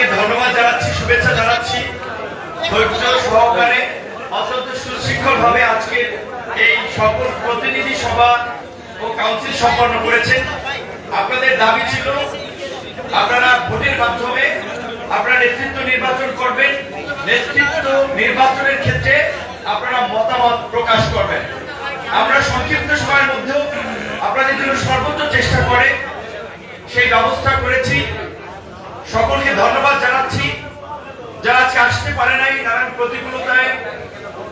আপনাদেরকে ধন্যবাদ জানাচ্ছি, শুভেচ্ছা জানাচ্ছি। ধৈর্য সহকারে অত্যন্ত সুশৃঙ্খল ভাবে আজকে এই সকল প্রতিনিধি সভা ও কাউন্সিল সম্পন্ন করেছেন আপনাদের দাবি ছিল, আপনারা ভোটের মাধ্যমে আপনারা নেতৃত্ব নির্বাচন করবেন। নেতৃত্ব নির্বাচনের ক্ষেত্রে আপনারা মতামত প্রকাশ করবেন। আমরা সংক্ষিপ্ত সময়ের মধ্যেও আপনাদের জন্য সর্বোচ্চ চেষ্টা করে সেই ব্যবস্থা করেছি। সকলকে ধন্যবাদ জানাচ্ছি। যারা আজকে আসতে পারে নাই নানান প্রতিকূলতায়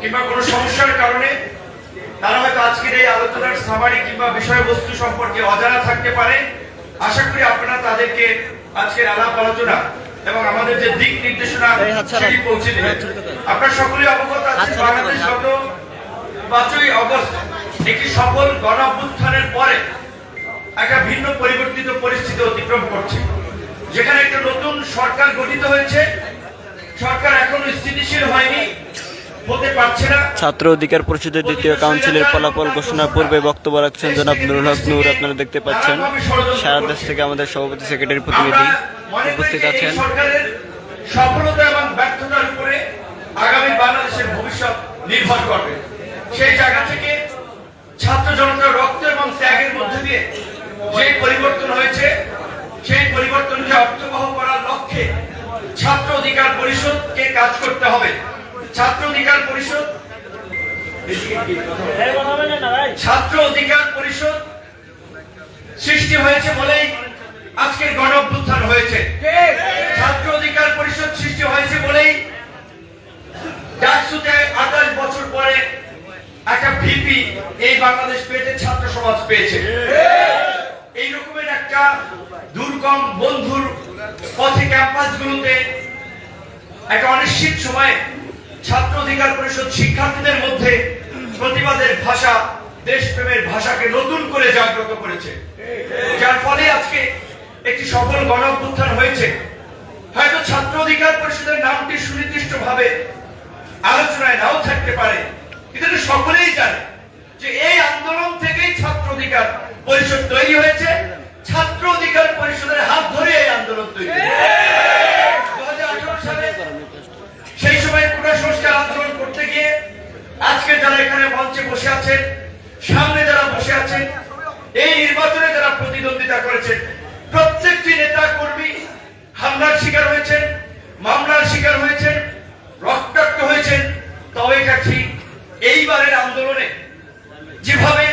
কিংবা কোনো সমস্যার কারণে তারা হয়তো আজকের এই আলোচনার সামারি কিংবা বিষয়বস্তু সম্পর্কে অজানা থাকতে পারে। আশা করি আপনারা তাদেরকে আজকের আলাপ আলোচনা এবং আমাদের যে দিক নির্দেশনা সেটি পৌঁছে দেবেন আপনারা সকলে অবগত আছেন বাংলাদেশ গত পাঁচই অগস্ট একটি সফল গণ পরে একটা ভিন্ন পরিবর্তিত পরিস্থিতি অতিক্রম করছে। যেখানে একটা নতুন সরকার গঠিত হয়েছে। সরকার এখনও স্থিতিশীল হয়নি ছাত্র অধিকার পরিষদের দ্বিতীয় কাউন্সিলের ফলাফল ঘোষণার পূর্বে বক্তব্য রাখছেন জনাব নুরুল হক নূর আপনারা দেখতে পাচ্ছেন। সারা দেশ থেকে আমাদের সভাপতি সেক্রেটারি প্রতিনিধি উপস্থিত আছেন। সফলতা এবং ব্যর্থতার উপরে আগামী বাংলাদেশের ভবিষ্যৎ নির্ভর করবে। সেই জায়গা থেকে ছাত্র জনতার রক্ত এবং ত্যাগের মধ্যে দিয়ে যে পরিবর্তন হয়েছে সেই পরিবর্তনকে অর্থবহ করার লক্ষ্যে ছাত্র অধিকার পরিষদকে কাজ করতে হবে ছাত্র অধিকার পরিষদ ছাত্র অধিকার পরিষদ সৃষ্টি হয়েছে বলেই আজকের গণ অভ্যুত্থান হয়েছে। ছাত্র অধিকার পরিষদ সৃষ্টি হয়েছে বলেই ডাকসুতে আঠাশ বছর পরে একটা ভিপি এই বাংলাদেশ পেয়েছে, ছাত্র সমাজ পেয়েছে। এই রকমের একটা দুর্গম বন্ধুর পথে ক্যাম্পাস গুলোতে একটা অনিশ্চিত সময়ে ছাত্র অধিকার পরিষদ শিক্ষার্থীদের মধ্যে প্রতিবাদের ভাষা দেশপ্রেমের ভাষাকে নতুন করে জাগ্রত করেছে। যার ফলে আজকে একটি সফল গণ হয়েছে। হয়তো ছাত্র অধিকার পরিষদের নামটি সুনির্দিষ্ট ভাবে আলোচনায় নাও থাকতে পারে। কিন্তু সকলেই জানে যে এই আন্দোলন থেকেই ছাত্র অধিকার পরিষদ তৈরি হয়েছে। ছাত্র অধিকার পরিষদের হাত ধরে এই আন্দোলন তৈরি সেই সময় কোটা সংস্কার আন্দোলন করতে গিয়ে আজকে যারা এখানে মঞ্চে বসে আছেন সামনে যারা বসে আছেন, এই নির্বাচনে যারা প্রতিদ্বন্দ্বিতা করেছেন, প্রত্যেকটি নেতা কর্মী হামলার শিকার হয়েছেন, মামলার শিকার হয়েছেন, রক্তাক্ত হয়েছেন। তবে এটা ঠিক, এইবারের আন্দোলনে যেভাবে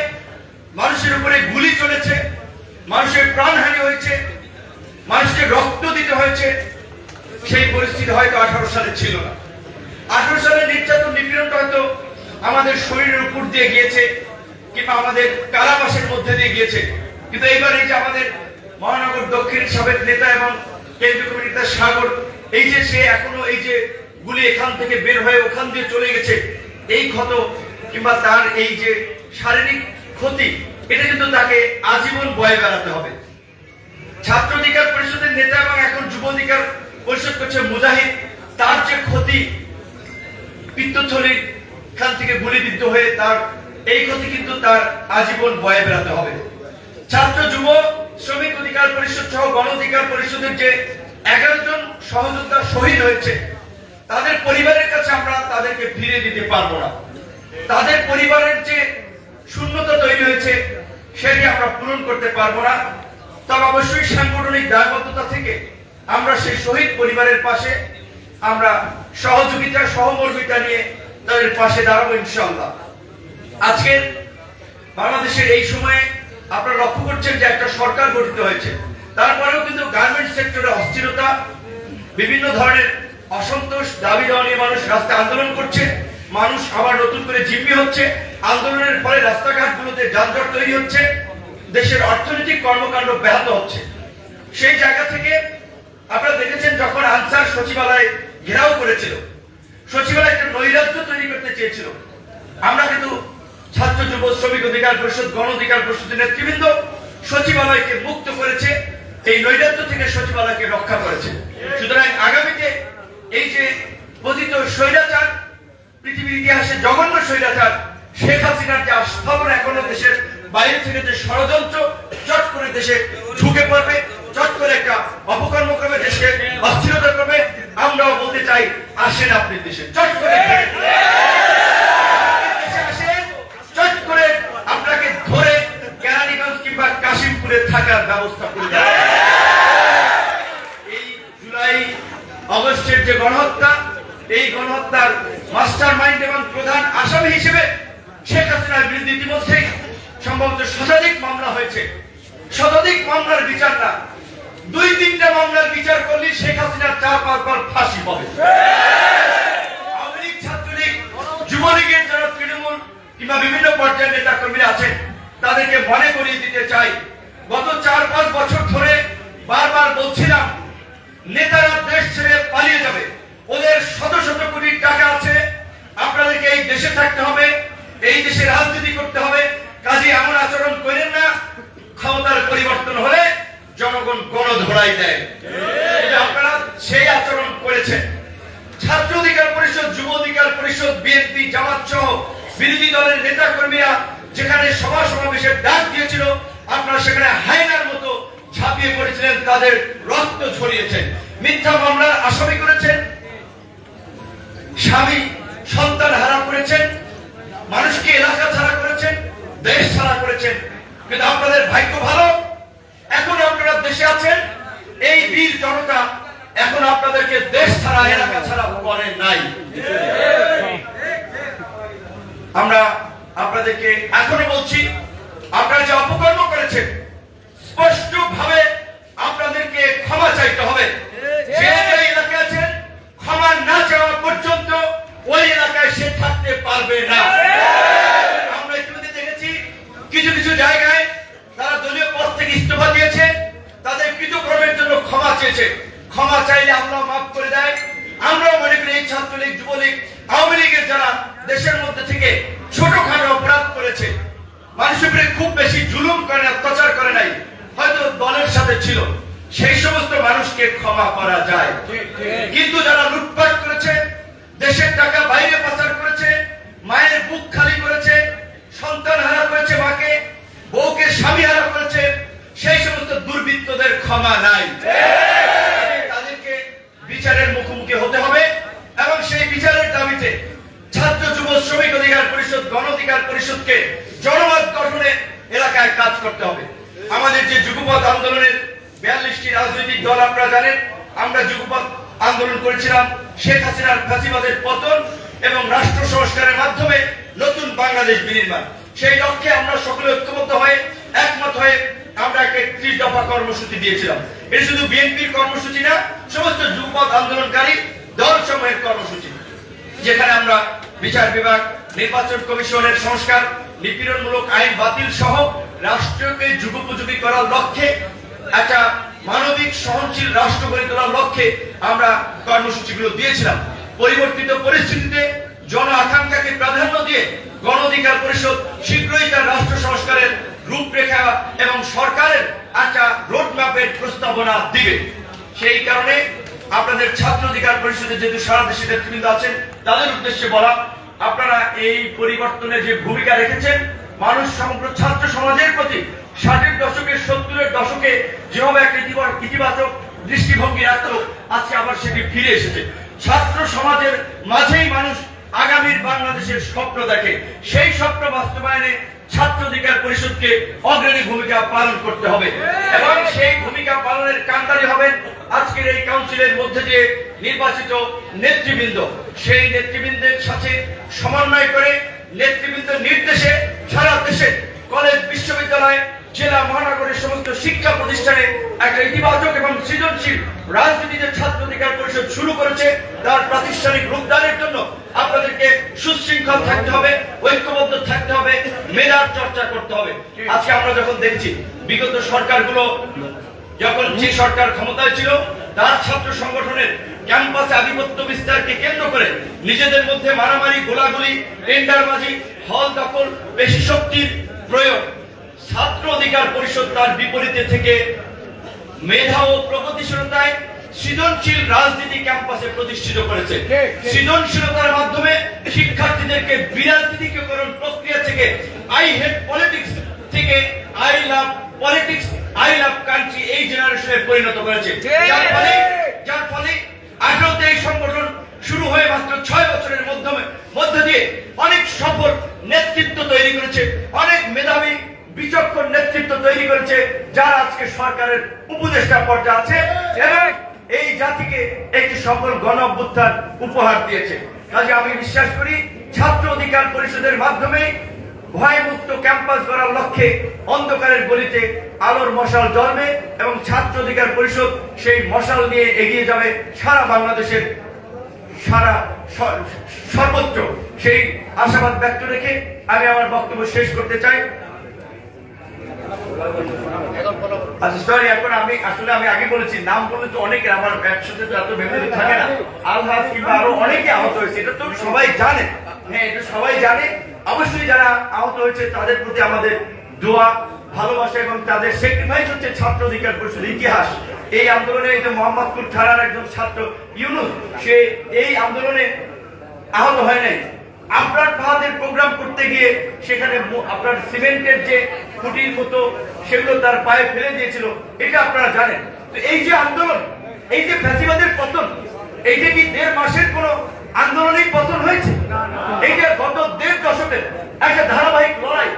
মানুষের উপরে গুলি চলেছে, মানুষের প্রাণহানি হয়েছে, মানুষকে রক্ত দিতে হয়েছে, সেই পরিস্থিতি হয়তো আঠারো সালে ছিল না। আঠারো সালে নির্যাতন নিপীড়নটা হয়তো আমাদের শরীরের উপর দিয়ে গিয়েছে। কিংবা আমাদের কারাবাসের মধ্যে দিয়ে গিয়েছে। কিন্তু এইবার এই যে আমাদের মহানগর দক্ষিণ সাবেক নেতা এবং কেন্দ্রীয় কমিটির সাগর, এই যে সে এখনও এই যে গুলি এখান থেকে বের হয়ে ওখান দিয়ে চলে গেছে, এই ক্ষত কিংবা তার এই যে শারীরিক ক্ষতি, এটা কিন্তু তাকে আজীবন বয়ে বেড়াতে হবে। ছাত্র অধিকার পরিষদের নেতা এবং এখন যুব অধিকার পরিষদ করছে মুজাহিদ, তার যে ক্ষতি পিত্তথলির খান থেকে গুলিবিদ্ধ হয়ে তার এই ক্ষতি কিন্তু তার আজীবন বয়ে বেড়াতে হবে। ছাত্র যুব, শ্রমিক অধিকার পরিষদ সহ গণ অধিকার পরিষদের যে এগারো জন সহযোদ্ধা শহীদ হয়েছে, তাদের পরিবারের কাছে আমরা তাদেরকে ফিরে দিতে পারব না। তাদের পরিবারের যে শূন্যতা তৈরি হয়েছে, সেটি আমরা পূরণ করতে পারব না। তবে অবশ্যই সাংগঠনিক দায়বদ্ধতা থেকে আমরা সেই শহীদ পরিবারের পাশে আমরা সহযোগিতা, সহমর্মিতা নিয়ে তাদের পাশে দাঁড়াবো ইনশাল্লাহ আজকের বাংলাদেশের এই সময়ে আপনারা লক্ষ্য করছেন যে একটা সরকার গঠিত হয়েছে। তারপরেও কিন্তু গার্মেন্ট সেক্টরে অস্থিরতা, বিভিন্ন ধরনের অসন্তোষ, দাবি দেওয়া নিয়ে মানুষ রাস্তায় আন্দোলন করছে। মানুষ আবার নতুন করে জিম্মি হচ্ছে। আন্দোলনের ফলে রাস্তাঘাটগুলোতে যানজট তৈরি হচ্ছে। দেশের অর্থনৈতিক কর্মকাণ্ড ব্যাহত হচ্ছে। সেই জায়গা থেকে আপনারা দেখেছেন যখন আনসার সচিবালয় ঘেরাও করেছিল, সচিবালয় একটা নৈরাজ্য তৈরি করতে চেয়েছিল। আমরা কিন্তু ছাত্র যুব শ্রমিক অধিকার পরিষদ, গণ অধিকার পরিষদের নেতৃবৃন্দ সচিবালয়কে মুক্ত করেছে, এই নৈরাজ্য থেকে সচিবালয়কে রক্ষা করেছে। সুতরাং আগামীতে এই যে পতিত স্বৈরাচার, পৃথিবীর ইতিহাসে জঘন্য স্বৈরাচার, শেখ হাসিনার যে আস্ফালন এখনও দেশের বাইরে থেকে যে ষড়যন্ত্র চট করে দেশে ঢুকে পড়বে, চট করে একটা অপকর্ম করবে দেশকে অস্থিরতা করবে, আমরাও বলতে চাই, আসেন আপনি দেশে, চট করে দেশে আসেন, চট করে আপনাকে ধরে কেরানীগঞ্জ কিংবা কাশিমপুরে থাকার ব্যবস্থা করে দেওয়া হবে। এই জুলাই অগস্টের যে গণহত্যা এই গণহত্যার মাস্টার মাইন্ড এবং প্রধান আসামি হিসেবে শেখ হাসিনার বিরুদ্ধে ইতিমধ্যেই সম্ভবত শতাধিক মামলা হয়েছে শতাধিক মামলার বিচার না দুই তিনটা মামলার বিচার করলে শেখ হাসিনার পাঁচবার ফাঁসি আওয়ামী লীগ, ছাত্রলীগ, যুবলীগের যারা তৃণমূল কিংবা বিভিন্ন পর্যায়ের নেতা কর্মীরা আছেন, তাদেরকে মনে করিয়ে দিতে চাই। গত চার, পাঁচ বছর ধরে বারবার বলছিলাম, নেতারা দেশ ছেড়ে পালিয়ে যাবে। ওদের শত শত কোটি টাকা আছে। আপনাদেরকে এই দেশে থাকতে হবে, এই দেশে রাজনীতি করতে হবে। কাজে এমন আচরণ করেন না, ক্ষমতার পরিবর্তন হলে জনগণ গণ ধরাই দেয় আপনারা সেই আচরণ করেছেন। ছাত্র অধিকার পরিষদ, যুব অধিকার পরিষদ, বিএনপি, জামাত সহ বিরোধী দলের নেতা কর্মীরা যেখানে সভা সমাবেশের ডাক দিয়েছিল, আপনারা সেখানে হায়নার মতো ঝাঁপিয়ে পড়েছিলেন, তাদের রক্ত ঝরিয়েছেন। মিথ্যা মামলার আসামি করেছেন, স্বামী সন্তান হারা করেছেন, মানুষকে এলাকা ছাড়া করেছেন, দেশ ছাড়া করেছেন। কিন্তু আপনাদের ভাগ্য ভালো? এখন আপনারা দেশে আছেন, এই বীর জনতা এখন আপনাদেরকে দেশ ছাড়া, এলাকা ছাড়া করে নাই। আমরা আপনাদেরকে এখনও বলছি, আপনারা যে অপকর্ম করেছেন স্পষ্ট ভাবে আপনাদেরকে ক্ষমা চাইতে হবে। যে এলাকায় আছেন, ক্ষমা না চাওয়া পর্যন্ত ওই এলাকায় সে থাকতে পারবে না। আমরা ইতিমধ্যে দেখেছি, কিছু কিছু জায়গায় তারা দলীয় পদ থেকে ইস্তফা দিয়েছে, তাদের কৃতকর্মের জন্য ক্ষমা চেয়েছে। ক্ষমা চাইলে আল্লাহ মাফ করে দেয়। আমরাও মনে করি এই ছাত্রলীগ যুবলীগ আওয়ামী লীগের যারা দেশের মধ্যে থেকে ছোটখাটো অপরাধ করেছে মানুষের উপরে খুব বেশি জুলুম করে না, অত্যাচার করে নাই হয়তো দলের সাথে ছিল। সেই সমস্ত মানুষকে ক্ষমা করা যায়। কিন্তু যারা লুটপাট করেছে দেশের টাকা বাইরে পাচার করেছে মায়ের বুক খালি করেছে সন্তান হারা করেছে মাকে বউকে স্বামী হারা করেছে সেই সমস্ত দুর্বৃত্তদের ক্ষমা নাই তাদেরকে বিচারের মুখোমুখি হতে হবে এবং সেই বিচারের দাবিতে ছাত্র যুব শ্রমিক অধিকার পরিষদ গণ অধিকার পরিষদকে জনমত গঠনে এলাকায় কাজ করতে হবে আমাদের যে যুগপথ আন্দোলনের বিয়াল্লিশটি রাজনৈতিক দল আপনারা জানেন আমরা যুগপথ আন্দোলন করেছিলাম শেখ হাসিনার ফাঁসিবাদের পতন এবং রাষ্ট্র সংস্কারের মাধ্যমে নতুন বাংলাদেশ বিনির্মাণ সেই লক্ষ্যে আমরা সকলে ঐক্যবদ্ধ হয়ে একমত হয়ে আমরা একটা ত্রিশ দফা কর্মসূচি দিয়েছিলাম এটা শুধু বিএনপির কর্মসূচি না সমস্ত যুগপথ আন্দোলনকারী দল সমূহের কর্মসূচি, যেখানে আমরা বিচার বিভাগ, নির্বাচন কমিশনের সংস্কার, নিপীড়নমূলক আইন বাতিল সহ রাষ্ট্রকে যুগোপযোগী করার লক্ষ্যে, একটা মানবিক সহনশীল রাষ্ট্র গড়ে তোলার লক্ষ্যে আমরা কর্মসূচিগুলো দিয়েছিলাম। পরিবর্তিত পরিস্থিতিতে জন আকাঙ্ক্ষাকে প্রাধান্য দিয়ে গণ অধিকার পরিষদ শীঘ্রই তার রাষ্ট্র সংস্কারের রূপরেখা এবং সরকারের একটা রোডম্যাপের প্রস্তাবনা দিবে। সেই কারণে আপনাদের ছাত্র অধিকার পরিষদের যেহেতু সারা দেশে নেতৃবৃন্দ আছেন, তাদের উদ্দেশ্যে বলা, আপনারা এই পরিবর্তনে যে ভূমিকা রেখেছেন, মানুষ সমগ্র ছাত্র সমাজের প্রতি ষাটের দশকের সত্তরের দশকে যেভাবে একটা ইতিবা- ইতিবাচক দৃষ্টিভঙ্গি রাখত আজকে আবার সেটি ফিরে এসেছে। ছাত্র সমাজের মাঝেই মানুষ আগামীর বাংলাদেশের স্বপ্ন দেখে, সেই স্বপ্ন বাস্তবায়নে ছাত্র অধিকার পরিষদকে অগ্রণী ভূমিকা পালন করতে হবে। এবং সেই ভূমিকা পালনের কান্তারি হবেন আজকের এই কাউন্সিলের মধ্যে যে নির্বাচিত নেতৃবৃন্দ। সেই নেতৃবৃন্দের সাথে সমন্বয় করে নেতৃবৃন্দ নির্দেশে সারা দেশে কলেজ, বিশ্ববিদ্যালয় জেলা মহানগরের সমস্ত শিক্ষা প্রতিষ্ঠানে একটা ইতিবাচক এবং সৃজনশীল রাজনীতিতে ছাত্র অধিকার পরিষদ শুরু করেছে। তার প্রাতিষ্ঠানিক রূপদানের জন্য আপনাদেরকে সুশৃঙ্খল থাকতে হবে, ঐক্যবদ্ধ থাকতে হবে, মেধার চর্চা করতে হবে। আজকে আমরা যখন দেখছি, বিগত সরকারগুলো যখন যে সরকার ক্ষমতায় ছিল, তার ছাত্র সংগঠনের ক্যাম্পাসে আধিপত্য বিস্তারকে কেন্দ্র করে নিজেদের মধ্যে মারামারি, গোলাগুলি, টেন্ডারবাজি, হল দখল, বেশি শক্তির প্রয়োগ ছাত্র অধিকার পরিষদ তার বিপরীতে থেকে মেধা ও প্রগতিশীলতায় সৃজনশীল রাজনীতি ক্যাম্পাসে প্রতিষ্ঠিত করেছে। সৃজনশীলতার মাধ্যমে শিক্ষার্থীদেরকে বিরাজনীতিকরণ প্রক্রিয়া থেকে আই হেড পলিটিক্স থেকে I love politics I love country এই জেনারেশনে পরিণত করেছে। যার ফলে যার ফলে আঠারোতে এই সংগঠন শুরু হয়ে মাত্র ছয় বছরের মাধ্যমে মধ্য দিয়ে অনেক সফল নেতৃত্ব তৈরি করেছে অনেক মেধাবী বিচক্ষণ নেতৃত্ব তৈরি করেছে, যারা আজকে সরকারের উপদেষ্টা পর্যায়ে আছে এবং এই জাতিকে একটি সফল গণ উপহার দিয়েছে। কাজে আমি বিশ্বাস করি, ছাত্র অধিকার পরিষদের মাধ্যমে ভয়মুক্ত ক্যাম্পাস গড়ার লক্ষ্যে অন্ধকারের গলিতে আলোর মশাল জন্মে এবং ছাত্র অধিকার পরিষদ সেই মশাল নিয়ে এগিয়ে যাবে সারা বাংলাদেশের সারা স- সর্বত্র। সেই আশাবাদ ব্যক্ত রেখে আমি আমার বক্তব্য শেষ করতে চাই। আচ্ছা সরি এখন আমি আসলে আমি আগে বলেছি, নাম বলে তো আমার তো এত মেমোরি থাকে না। কিংবা আরও অনেকে আহত হয়েছে, এটা তো সবাই জানে। হ্যাঁ এটা সবাই জানে। অবশ্যই যারা আহত হয়েছে, তাদের প্রতি আমাদের দোয়া, ভালোবাসা এবং তাদের সেক্রিফাইস হচ্ছে ছাত্র অধিকার ইতিহাস। এই আন্দোলনে এই যে মোহাম্মদপুর থানার একজন ছাত্র ইউনুস, সে এই আন্দোলনে আহত হয় নাই। আপনার ফাহাদের প্রোগ্রাম করতে গিয়ে সেখানে আপনার সিমেন্টের যে খুঁটির মতো সেগুলো তার পায়ে ফেলে দিয়েছিল এটা আপনারা জানেন। তো এই যে আন্দোলন এই যে ফ্যাসিবাদের পতন এইটা কি দেড় মাসের কোন আন্দোলনেই পতন হয়েছে? এই যে গত দেড় দশকের একটা ধারাবাহিক লড়াই।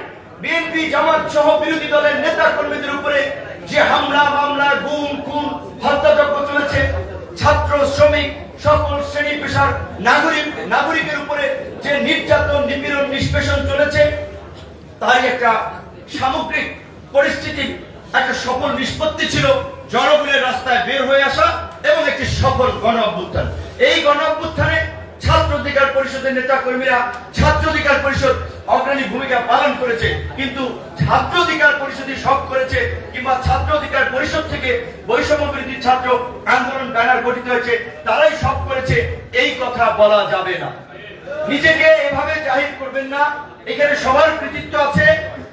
বিএনপি জামাত সহ বিরোধী দলের নেতা কর্মীদের উপরে যে হামলা মামলা গুম খুন হত্যাযজ্ঞ চলেছে ছাত্র শ্রমিক সকল শ্রেণি পেশার নাগরিক, নাগরিকের উপরে যে নির্যাতন, নিপীড়ন, নিষ্পেষণ চলেছে তাই একটা সামগ্রিক পরিস্থিতি, একটা সফল নিষ্পত্তি ছিল জনগণের রাস্তায় বের হয়ে আসা এবং একটি সফল গণ অভ্যুত্থান এই গণ অভ্যুত্থানে ছাত্র অধিকার পরিষদের নেতা কর্মীরা ছাত্র অধিকার পরিষদ অগ্রণী ভূমিকা পালন করেছে, কিন্তু ছাত্র অধিকার পরিষদই সব করেছে কিংবা ছাত্র অধিকার পরিষদ থেকে বৈষম্য বিরোধী ছাত্র আন্দোলন ব্যানার গঠিত হয়েছে, তারাই সব করেছে এই কথা বলা যাবে না। নিজেকে এভাবে জাহির করবেন না, এখানে সবার কৃতিত্ব আছে,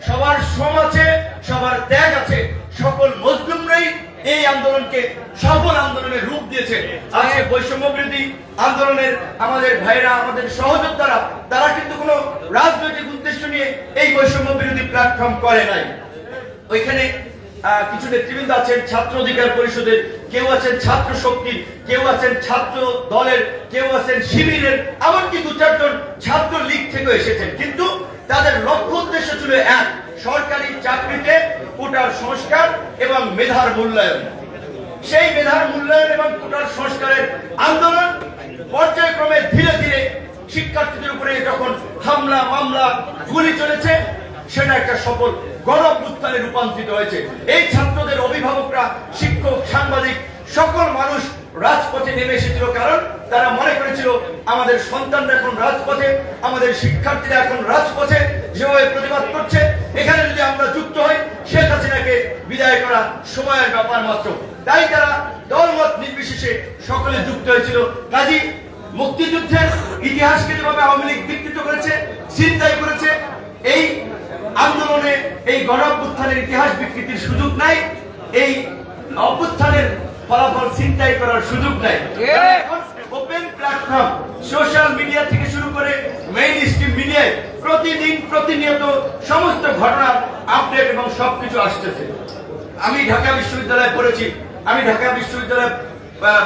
সবার শ্রম আছে, সবার ত্যাগ আছে, সকল মজলুমরাই এই আন্দোলনকে সফল আন্দোলনের রূপ দিয়েছে। আজকে বৈষম্য বিরোধী আন্দোলনের আমাদের ভাইরা আমাদের সহযোদ্ধারা, তারা কিন্তু কোনো রাজনৈতিক উদ্দেশ্য নিয়ে এই বৈষম্য বিরোধী প্ল্যাটফর্ম করে নাই। ওইখানে কিছু নেতৃবৃন্দ আছেন ছাত্র অধিকার পরিষদের, কেউ আছেন ছাত্র শক্তির, কেউ আছেন ছাত্র দলের, কেউ আছেন শিবিরের, এমনকি দু চারজন ছাত্র লীগ থেকে এসেছেন। কিন্তু তাদের লক্ষ্য উদ্দেশ্য ছিল এক সরকারি চাকরিতে কোটার সংস্কার এবং মেধার মূল্যায়ন। সেই মেধার মূল্যায়ন এবং কোটার সংস্কারের আন্দোলন পর্যায়ক্রমে ধীরে ধীরে শিক্ষার্থীদের উপরে যখন হামলা, মামলা, গুলি চলেছে, সেটা একটা সফল গণ অভ্যুত্থানে রূপান্তরিত হয়েছে। এই ছাত্রদের অভিভাবকরা, শিক্ষক, সাংবাদিক, সকল মানুষ রাজপথে নেমে এসেছিল। কারণ তারা মনে করেছিল, আমাদের সন্তানরা এখন রাজপথে, আমাদের শিক্ষার্থীরা এখন রাজপথে যেভাবে প্রতিবাদ করছে বিদায় করা সময়ের ব্যাপার মাত্র। তাই তারা দলমত নির্বিশেষে সকলে যুক্ত হয়েছিল। কাজী মুক্তিযুদ্ধের ইতিহাসকে যেভাবে আওয়ামী লীগ বিকৃত করেছে চিন্তাই করেছে এই আন্দোলনে এই গণ অভ্যুত্থানের ইতিহাস বিকৃতির সুযোগ নাই এই অভ্যুত্থানের ফলাফল চিন্তাই করার সুযোগ নাই। ওপেন প্ল্যাটফর্ম সোশ্যাল মিডিয়া থেকে শুরু করে মেইন স্ট্রিম মিডিয়ায় প্রতিদিন প্রতিনিয়ত সমস্ত ঘটনার আপডেট এবং সবকিছু আসতেছে। আমি ঢাকা বিশ্ববিদ্যালয়ে পড়েছি। আমি ঢাকা বিশ্ববিদ্যালয়ে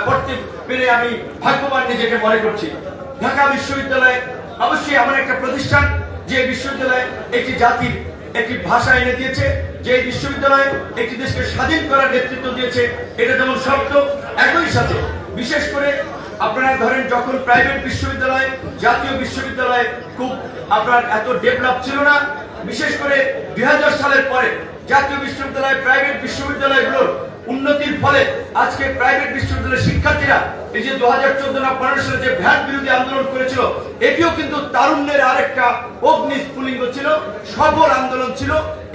পড়তে পেরে আমি ভাগ্যবান নিজেকে মনে করছি। ঢাকা বিশ্ববিদ্যালয় অবশ্যই এমন একটা প্রতিষ্ঠান যে বিশ্ববিদ্যালয় একটি জাতির একটি ভাষা এনে দিয়েছে, যে বিশ্ববিদ্যালয় একটি দেশকে স্বাধীন করার নেতৃত্ব দিয়েছে। এটা যেমন শব্দ একই সাথে বিশেষ করে আপনারা ধরেন যখন প্রাইভেট বিশ্ববিদ্যালয়, জাতীয় বিশ্ববিদ্যালয় খুব আপনার এত ডেভেলপ ছিল না, বিশেষ করে দুই হাজার সালের পরে জাতীয় বিশ্ববিদ্যালয় প্রাইভেট বিশ্ববিদ্যালয়গুলোর উন্নতির ফলে আজকে প্রাইভেট বিশ্ববিদ্যালয়ের শিক্ষার্থীরা এই যে দু হাজার চোদ্দ না পনেরো সালে যে ভ্যাট বিরোধী আন্দোলন করেছিল, এটিও কিন্তু তারুণ্যের আরেকটা অগ্নি স্ফুলিঙ্গ ছিল সফল আন্দোলন ছিল।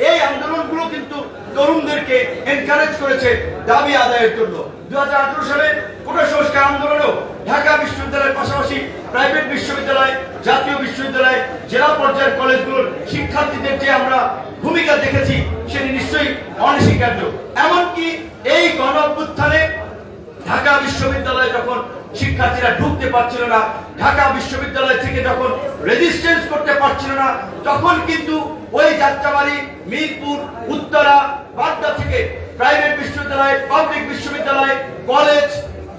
এই আন্দোলনগুলো কিন্তু তরুণদেরকে এনকারেজ করেছে দাবি আদায়ের জন্য। দু হাজার আঠারো সালে কোটা সংস্কার আন্দোলনেও ঢাকা বিশ্ববিদ্যালয়ের পাশাপাশি প্রাইভেট বিশ্ববিদ্যালয়, জাতীয় বিশ্ববিদ্যালয় জেলা পর্যায়ের কলেজগুলোর শিক্ষার্থীদের যে আমরা ভূমিকা দেখেছি, সেটি নিশ্চয়ই অনস্বীকার্য। এমনকি এই গণ অভ্যুত্থানে ঢাকা বিশ্ববিদ্যালয়ে যখন শিক্ষার্থীরা ঢুকতে পারছিল না, ঢাকা বিশ্ববিদ্যালয় থেকে যখন রেজিস্ট্যান্স করতে পারছিল না, তখন কিন্তু ওই যাত্রাবাড়ি, মিরপুর, উত্তরা, বাড্ডা থেকে প্রাইভেট বিশ্ববিদ্যালয়, পাবলিক বিশ্ববিদ্যালয়, কলেজ,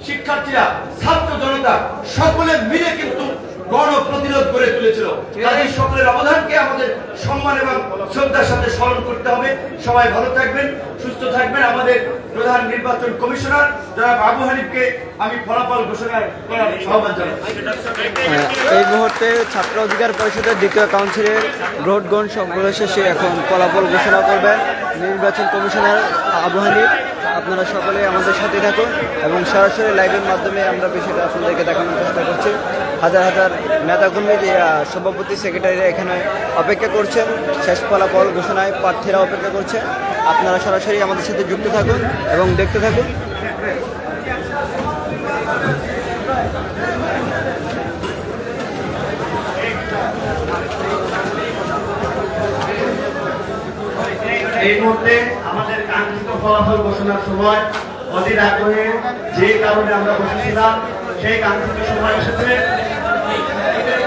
শিক্ষার্থীরা, ছাত্র জনতা, সকলে মিলে কিন্তু গণ প্রতিরোধ করে তুলেছিল কাজে সকলের অবদানকে আমাদের সম্মান এবং শ্রদ্ধার সাথে স্মরণ করতে হবে। সবাই ভালো থাকবেন সুস্থ থাকবেন। আমাদের প্রধান নির্বাচন কমিশনার জনাব আবু হানিফকে আমি ফলাফল ঘোষণা করার আহ্বান জানাই। এই মুহূর্তে ছাত্র অধিকার পরিষদের দ্বিতীয় কাউন্সিলের ভোট গ্রহণ সংগ্রহ শেষে এখন ফলাফল ঘোষণা করবেন নির্বাচন কমিশনার আবু হানিফ। আপনারা সকলে আমাদের সাথে থাকুন এবং সরাসরি লাইভের মাধ্যমে আমরা বিষয়টা আপনাদেরকে দেখানোর চেষ্টা করছি। হাজার হাজার নেতাকর্মী সভাপতি সেক্রেটারিরা এখানে অপেক্ষা করছেন। শেষ ফলাফল ঘোষণায় প্রার্থীরা অপেক্ষা করছে আপনারা সরাসরি আমাদের সাথে যুক্ত থাকুন এবং দেখতে থাকুন। এই মুহূর্তে আমাদের কাঙ্ক্ষিত ফলাফল ঘোষণার সময় আগ্রহে যে কারণে আমরা বসেছিলাম, সেই কাঙ্ক্ষিত সময় এসেছে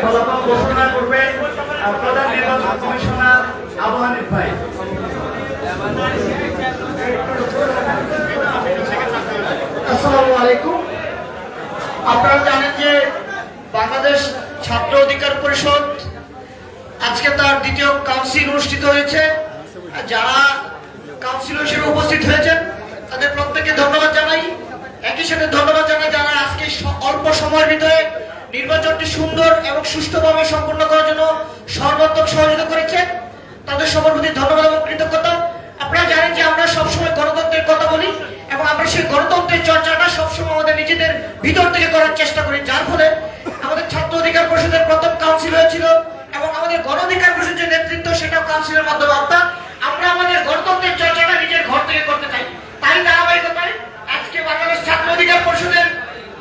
ফলাফল ঘোষণা করবেন আহ, প্রধান নির্বাচন কমিশনার আবহানির ভাই। আপনারা জানেন যে বাংলাদেশ ছাত্র অধিকার পরিষদ আজকে তার দ্বিতীয় কাউন্সিল অনুষ্ঠিত হয়েছে। যারা কাউন্সিল হিসেবে উপস্থিত হয়েছেন, তাদের প্রত্যেককে ধন্যবাদ জানাই। একই সাথে ধন্যবাদ জানাই যারা আজকে অল্প সময়ের ভিতরে নির্বাচনটি সুন্দর এবং সুষ্ঠুভাবে সম্পন্ন করার জন্য সর্বাত্মক সহযোগিতা করেছেন। তাদের সবার প্রতি ধন্যবাদ এবং কৃতজ্ঞতা। আপনারা জানেন যে আমরা সবসময় গণতন্ত্রের কথা বলি এবং আমরা সেই গণতন্ত্রের চর্চাটা সবসময় আমাদের নিজেদের ভিতর থেকে করার চেষ্টা করি। যার ফলে আমাদের ছাত্র অধিকার পরিষদের প্রথম কাউন্সিল হয়েছিল এবং আমাদের গণ অধিকার পরিষদের যে নেতৃত্ব সেটাও কাউন্সিলের মাধ্যমে। অর্থাৎ আমরা আমাদের গণতন্ত্রের চর্চাটা নিজের ঘর থেকে করতে চাই। তাই ধারাবাহিকতায় আজকে বাংলাদেশ ছাত্র অধিকার পরিষদের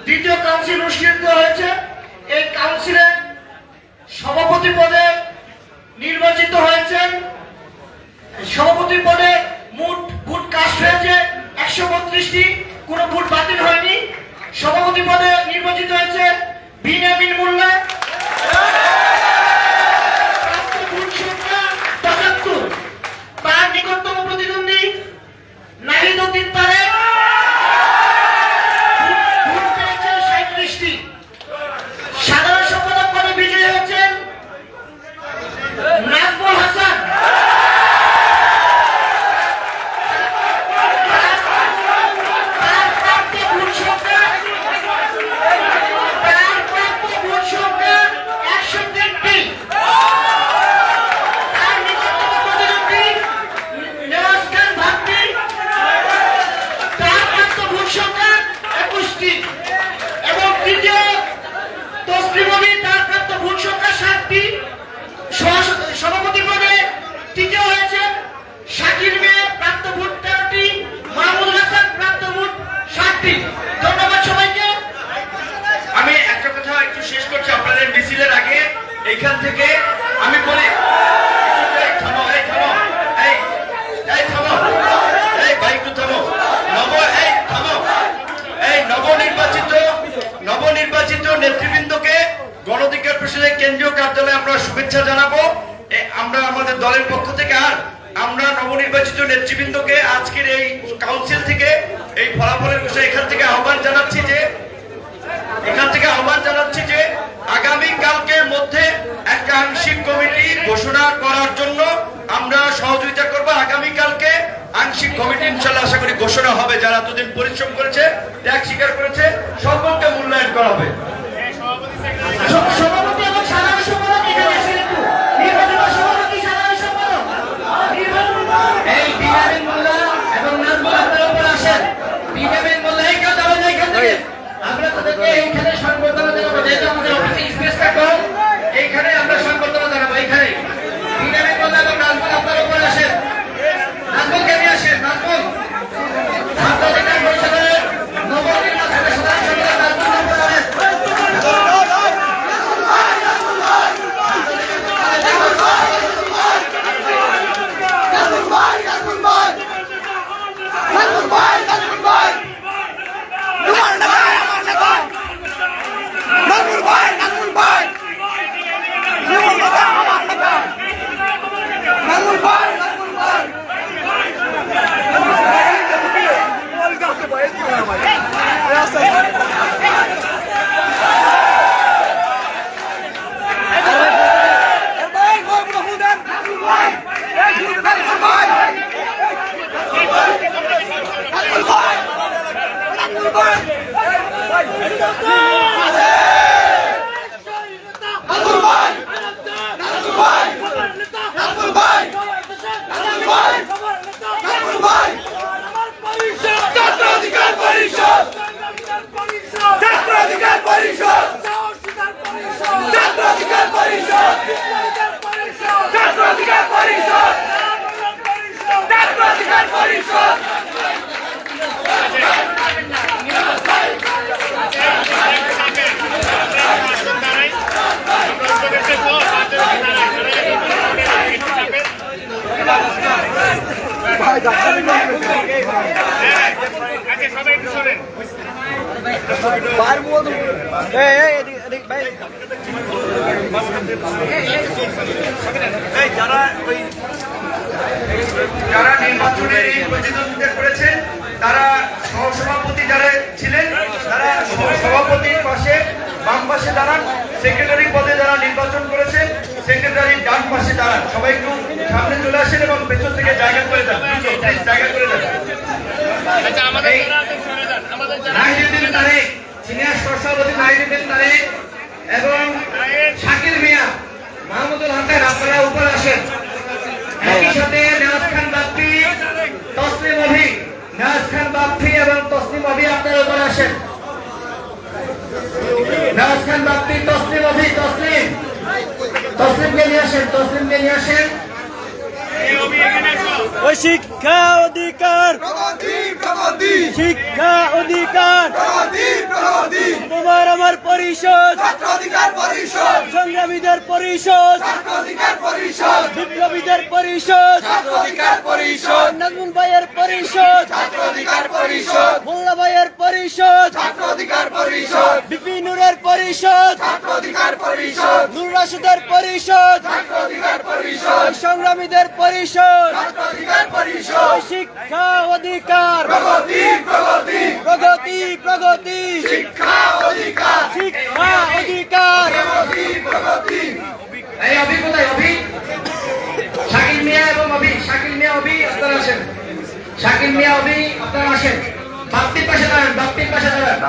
দ্বিতীয় কাউন্সিল অনুষ্ঠিত হয়েছে। এই কাউন্সিলে সভাপতি পদে নির্বাচিত হয়েছেন। সভাপতি পদে মোট ভোট কাস্ট হয়েছে একশো বত্রিশটি, কোনো ভোট বাতিল হয়নি। সভাপতি পদে নির্বাচিত হয়েছে বিনাবিন মোল্লা। তার নিকটতম প্রতিদ্বন্দ্বী নাহিদ উদ্দিন তারেক ভোট- ভোট পেয়েছে সাঁত্রিশটি সাধারণ সম্পাদক পদে বিজয়ী হয়েছেন নাজমুল হাসান তার প্রাপ্ত ভোট সংখ্যা তার প্রাপ্ত ভোট সংখ্যা একশো তিনটি তার নিকটতম প্রতিদ্বন্দ্বী নেওয়াজ খান ভাগ্নি তার প্রাপ্ত ভোট সংখ্যা একুশটি এবং তৃতীয় তসলিম আলী তার প্রাপ্ত ভোট সংখ্যা সাতটি সহ- সভাপতি পদে তৃতীয় হয়েছেন শাকির মেয়ে প্রাপ্ত ভোট তেরোটি মাহমুদ হাসান প্রাপ্ত ভোট নবনির্বাচিত নেতৃবৃন্দকে গণধিকার পরিষদের কেন্দ্রীয় কার্যালয়ে আমরা শুভেচ্ছা জানাব। আমরা আমাদের দলের পক্ষ থেকে আর আমরা নবনির্বাচিত নেতৃবৃন্দকে আজকের এই কাউন্সিল থেকে এই ফলাফলের বিষয়ে এখান থেকে আহ্বান জানাচ্ছি যে এখান থেকে আহ্বান জানাচ্ছি যে আগামী কালকের মধ্যে একটা আংশিক কমিটি ঘোষণা করার জন্য আমরা সহযোগিতা করব। আগামী কালকে আংশিক কমিটি ইনশাল্লাহ আশা করি ঘোষণা হবে। যারা এতদিন পরিশ্রম করেছে ত্যাগ স্বীকার করেছে সকলকে মূল্যায়ন করা হবে স- সভাপতি এবং সাধারণ সম্পাদক এখানে আসেন একটু নির্বাচিত সভাপতি সাধারণ সম্পাদক নির্বাচিত- এই বিনাবিন মোল্লা এবং নাজমুল আপনারা উপরে আসেন বিনাবিন মোল্লা এই কেউ যাবেন না এখান থেকে আমরা তাদেরকে এইখানে সর্বদা আমাদের অফিসে স্পেসটা কম এইখানে আমরা সংবর্ধনা জানাব এইখানে বিনাবিন মোল্লা এবং নাজমুল আপনারা উপরে আসেন নাজমুলকে নিয়ে আসেন নাজমুল ছাত্র অধিকার পরিষদের নবনির্বাচিত সাধারণ সম্পাদক নাজমুল উপরে আসেন Number one! জাতীয় পরিষদ জাতীয় পরিষদ জাতীয় পরিষদ জাতীয় পরিষদ জাতীয় পরিষদ এই, এই, এদিকে, এদিকে, ভাই। যারা নির্বাচনের এই প্রতিদ্বন্দ্বিতা করেছেন তারা সহসভাপতি যারা ছিলেন তারা সভাপতির পাশে বাম পাশে দাঁড়ান সেক্রেটারি পদে যারা নির্বাচন করেছেন সেক্রেটারির ডান পাশে দাঁড়ান। সবাই একটু সামনে চলে আসেন এবং পেছন থেকে জায়গা করে দেন। জায়গা করে দেন। এই নাহিদুদ্দিন তারেক সিনিয়র সহসভাপতি নাহিদুদ্দিন তারেক এবং শাকিল মিয়া মাহমুদুল হাসান আপনারা উপরে আসেন। একই সাথে নেওয়াজ খান বাপ্পি তসলিম অভি। নেওয়াজ খান বাপ্পি এবং তসলিম অভি আপনারা উপরে আসেন নেওয়াজ খান বাপ্পি তসলিম অভি শিক্ষা অধিকার। শিক্ষা অধিকার। তোমার আমার পরিষদ। সংগ্রামীদের পরিষদ। বিপ্লবীদের পরিষদ। নাজমুল ভাইয়ের পরিষদ। মোল্লা ভাইয়ের পরিষদ। বিপিনুরের পরিষদ। নুর রাশিদের পরিষদ। সংগ্রামীদের পরিষদ। শিক্ষা অধিকার। প্রগতি প্রগতি। শিক্ষা অধিকার। এই অভি কোথায় অভি? শাকিল মিয়া এবং অভি শাকিল মিয়া অভি আপনারা আসেন। শাকিল মিয়া অভি আপনারা আসেন। বাপ্পির পাশে দাঁড়ান বাপ্পির পাশে দাঁড়ান।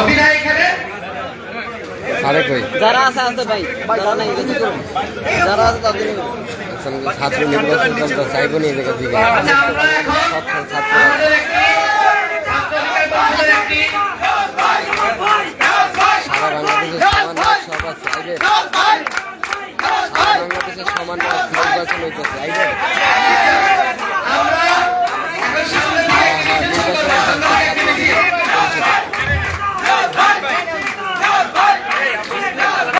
অভি নাই এখানে? যারা আছে আছে ভাই। যারা নাই করুন। যারা আছে তাদের ছাত্র নির্বাচন চলতে চাইব নি এদিকে দিকে। আমরা এখন আমাদের একটি ছাত্র সারা বাংলাদেশের সমান সভা চাইবে। সারা বাংলাদেশের সমান নির্বাচন হইতে চাইবে